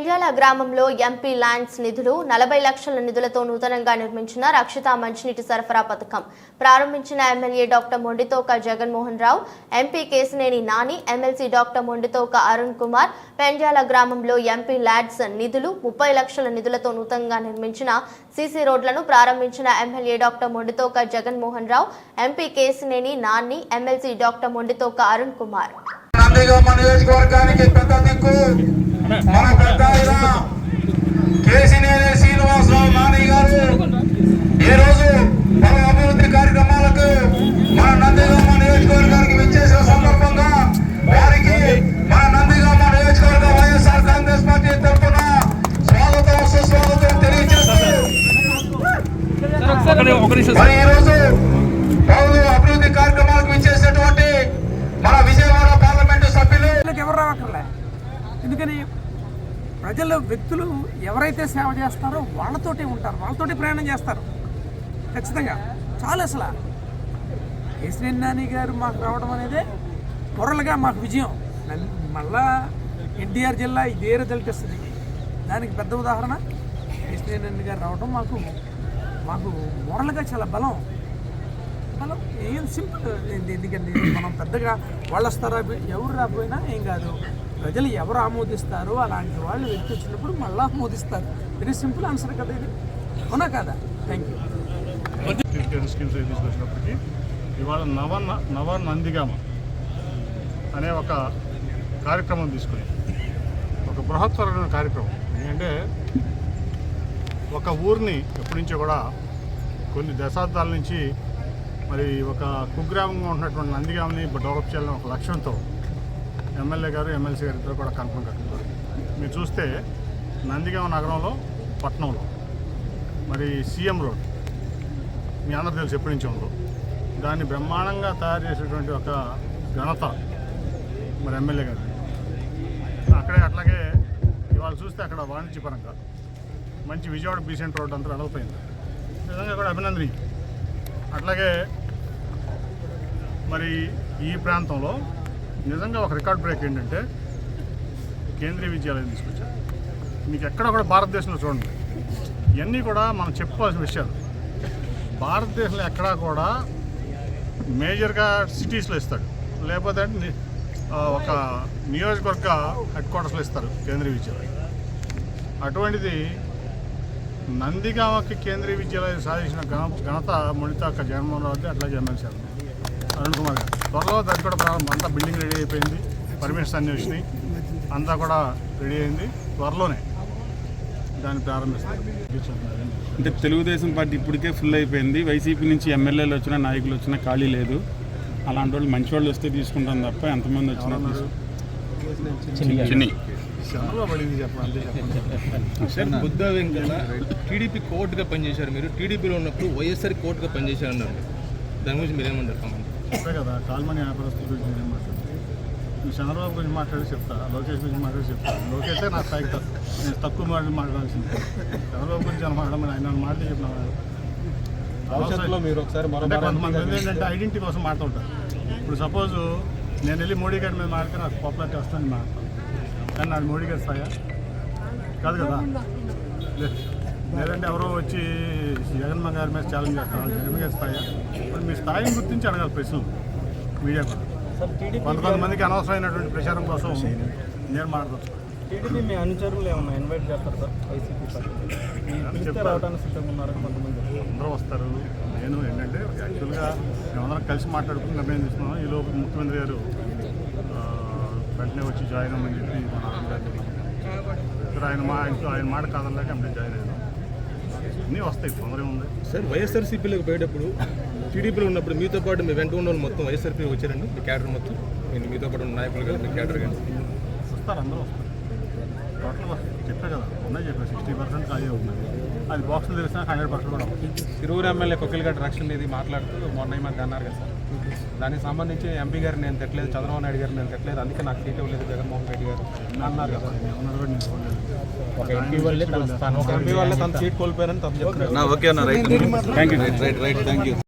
పెండ్యాల గ్రామంలో MP lands నిధులు నలభై లక్షల నిధులతో నూతనంగా నిర్మించిన రక్షిత మంచినీటి సరఫరా పథకం. ప్రారంభించిన MLA doctor Monditoka Jaganmohan Rao MP Kesineni Nani MLC doctor Monditoka Arun Kumar Pendyala గ్రామంలో ఎంపీ ల్యాండ్స్ నిధులు ముప్పై లక్షల నిధులతో నూతనంగా నిర్మించిన సీసీ రోడ్లను ప్రారంభించిన MLA doctor Monditoka Jaganmohan Rao MP Kesineni Nani MLC doctor Monditoka Arun Kumar. నియోజకవర్గానికి పెద్ద దిక్కు. మన పెద్ద ఆయన కేసినేని శ్రీనివాసరావు నాని గారు. ఈ రోజు పలు అభివృద్ధి కార్యక్రమాలకు మన నందిగామ నియోజకవర్గానికి విచ్చేసిన సందర్భంగా వారికి మన నందిగామ నియోజకవర్గ వైఎస్ఆర్ కాంగ్రెస్ పార్టీ తరఫున స్వాగతం సుస్వాగతం తెలియజేస్తూ ఒకటి ఒక నిమిషం మరి ఈ రోజు పౌరు అభివృద్ధి కార్యక్రమాలకు విచ్చేసినటువంటి మన విజయవాడ పార్లమెంటు సభ్యులు ప్రజలకు ఎవరు రావట్లే ఎందుకని ప్రజలు వ్యక్తులు ఎవరైతే సేవ చేస్తారో వాళ్ళతోటే ఉంటారు వాళ్ళతోటి ప్రయాణం చేస్తారు. ఖచ్చితంగా. చాలా అసలు. కేసీఆర్ నాని గారు మాకు రావడం అనేది పొరలుగా మాకు విజయం. మళ్ళా ఎన్టీఆర్ జిల్లా ఇదే రిజల్ట్ ఇస్తుంది దానికి పెద్ద ఉదాహరణ కేసీఆర్ నాని గారు రావడం మాకు మాకు మొరలుగా చాలా బలం. బలం ఏం సింపుల్. ఎందుకంటే మనం పెద్దగా వాళ్ళు వస్తారా ఎవరు రాకపోయినా ఏం కాదు. ప్రజలు ఎవరు ఆమోదిస్తారో అలాంటి వాళ్ళు వ్యక్తి వచ్చినప్పుడు మళ్ళీ ఆమోదిస్తారు. వెరీ సింపుల్ ఆన్సర్ కదా ఇది. అవునా కదా? థ్యాంక్ యూ స్కీమ్స్ తీసుకొచ్చినప్పటికీ ఇవాళ నవ నవ నందిగామ అనే ఒక కార్యక్రమం తీసుకుని ఒక బృహత్తరమైన కార్యక్రమం. ఎందుకంటే ఒక ఊరిని ఎప్పటి నుంచో కూడా కొన్ని దశాబ్దాల నుంచి మరి ఒక కుగ్రామంగా ఉన్నటువంటి నందిగామని డెవలప్ చేయాలని ఒక లక్ష్యంతో ఎమ్మెల్యే గారు ఎమ్మెల్సీ గారు ఇద్దరు కూడా కన్ఫర్మ్ కట్టుకుంటారు మీరు చూస్తే నందిగామ నగరంలో పట్టణంలో మరి సీఎం రోడ్ మీ అందరూ తెలుసు ఎప్పటి నుంచి ఉందో. దాన్ని బ్రహ్మాండంగా తయారు చేసేటువంటి ఒక ఘనత మరి ఎమ్మెల్యే గారు. అక్కడే అట్లాగే ఇవాళ చూస్తే అక్కడ వాణిజ్యపరంగా మంచి విజయవాడ బీసెంట్ రోడ్ అంతా వెడల్పోయింది నిజంగా కూడా అభినందనీయం. అట్లాగే మరి ఈ ప్రాంతంలో నిజంగా ఒక రికార్డ్ బ్రేక్ ఏంటంటే కేంద్రీయ విద్యాలయం తీసుకొచ్చారు. మీకు ఎక్కడ కూడా భారతదేశంలో చూడండి. ఇవన్నీ కూడా మనం చెప్పుకోవాల్సిన విషయాలు. భారతదేశంలో ఎక్కడా కూడా మేజర్గా సిటీస్లో ఇస్తాడు లేకపోతే ఒక నియోజకవర్గ హెడ్ క్వార్టర్స్లో ఇస్తారు కేంద్రీయ విద్యాలయం. అటువంటిది నందిగామకి కేంద్రీయ విద్యాలయం సాధించిన ఘన ఘనత ముడితాక జగన్మోహన్ రావు అట్లాగే ఎమ్మెల్సీ అరుణ్ కుమార్ గారు. త్వరలో దానికి కూడా ప్రారంభం. అంతా బిల్డింగ్ రెడీ అయిపోయింది. పర్మిషన్స్ అన్నీ వచ్చినాయి. అంతా కూడా రెడీ అయింది. త్వరలోనే దాన్ని ప్రారంభిస్తారు. అంటే తెలుగుదేశం పార్టీ ఇప్పటికే ఫుల్ అయిపోయింది. వైసీపీ నుంచి ఎమ్మెల్యేలు వచ్చినా నాయకులు వచ్చినా ఖాళీ లేదు. అలాంటి వాళ్ళు మంచి వాళ్ళు వస్తే తీసుకుంటాం తప్ప ఎంతమంది వచ్చినా బుద్ధ వెంకన్న టీడీపీ కోర్టుగా పనిచేశారు మీరు. టీడీపీలో ఉన్నప్పుడు వైఎస్ఆర్ కోర్టుగా పనిచేశారు అన్నారు దాని గురించి మీరు అంతే కదా కాల్మని వ్యాపారస్తుల గురించి నేను మాట్లాడుతాను నువ్వు చంద్రబాబు గురించి మాట్లాడి చెప్తా లోకేష్ గురించి మాట్లాడి చెప్తా. లోకేషే నా తక్కువ నేను తక్కువ మాటలు మాట్లాడాల్సింది. చంద్రబాబు గురించి అని మాట్లాడమని ఆయన మాటలు చెప్పిన మీరు ఒకసారి కొంతమంది మంది ఏంటంటే ఐడెంటిటీ కోసం మాట్లాడుతుంటారు ఇప్పుడు సపోజ్ నేను వెళ్ళి మోడీ గారి మీద మాట్లాడితే నాకు పాపులారిటీ వస్తుంది మాట్లాడతాను. కానీ నాకు మోడీ గారి స్థాయా. కాదు కదా? లేదంటే ఎవరో వచ్చి జగన్మోహన్ గారి మీద ఛాలెంజ్ చేస్తారు? జగన్ గారి స్థాయా? మరి మీ స్థాయిని గుర్తించి అడగాలి ప్రశ్నలు మీడియా కూడా. కొంత కొంతమందికి అనవసరమైనటువంటి ప్రచారం కోసం నేను మాట్లాడతాను. టీడీపీ మీ అనుచరులు ఏమన్నా ఇన్వైట్ చేస్తారు సార్? వైసీపీ పార్టీ మీరు పిలిస్తే రావడానికి సిద్ధంగా ఉన్నారు కొంతమంది? అందరూ వస్తారు. నేను ఏంటంటే యాక్చువల్గా మేమందరం కలిసి మాట్లాడుకుని నిర్ణయం తీసుకున్నాం. ఈ లోపు ముఖ్యమంత్రి గారు వెంటనే వచ్చి జాయిన్ అవ్వమని చెప్పి మా నాన్నగారు ఆయన మా ఇంట్లో ఆయన మాట కాదలేక అంటే జాయిన్ అయ్యాను. అన్నీ వస్తాయి తొందర ఉంది. సార్ వైఎస్ఆర్సీపీలోకి పోయేటప్పుడు టీడీపీలో ఉన్నప్పుడు మీతో పాటు మీ వెంట ఉన్న మొత్తం వైఎస్ఆర్పీ వచ్చారండి మీ క్యాడర్ మొత్తం. నేను మీతో పాటు ఉన్న నాయకులు కానీ మీ క్యాడర్ కానీ. వస్తారు అందరూ వస్తారు. టోటల్గా వస్తారు చెప్పే కదా. ఉన్నాయి చెప్పారు. సిక్స్టీ పర్సెంట్ ఖాళీ ఉన్నాయి. అది బాక్సులు తెలిసినా హండ్రెడ్ పర్సెంట్ కూడా వస్తుంది తిరువురు ఎమ్మెల్యే కొక్కిలగడ్డ రక్షణ నిధి మాట్లాడుతూ మొన్న ఈ మధ్య అన్నారు కదా సార్. దానికి సంబంధించి ఎంపీ గారు నేను తెట్లేదు చంద్రబాబు నాయుడు గారు నేను తెట్లేదు అందుకే నాకు సీట్ ఇవ్వలేదు జగన్మోహన్ రెడ్డి గారు అన్నారు కదా. ఒక ఎంపీ వల్లే తన స్థానం ఒక ఎంపీ వల్లే తన సీట్ కోల్పోయారని తను చెప్తున్నారు థ్యాంక్ యూ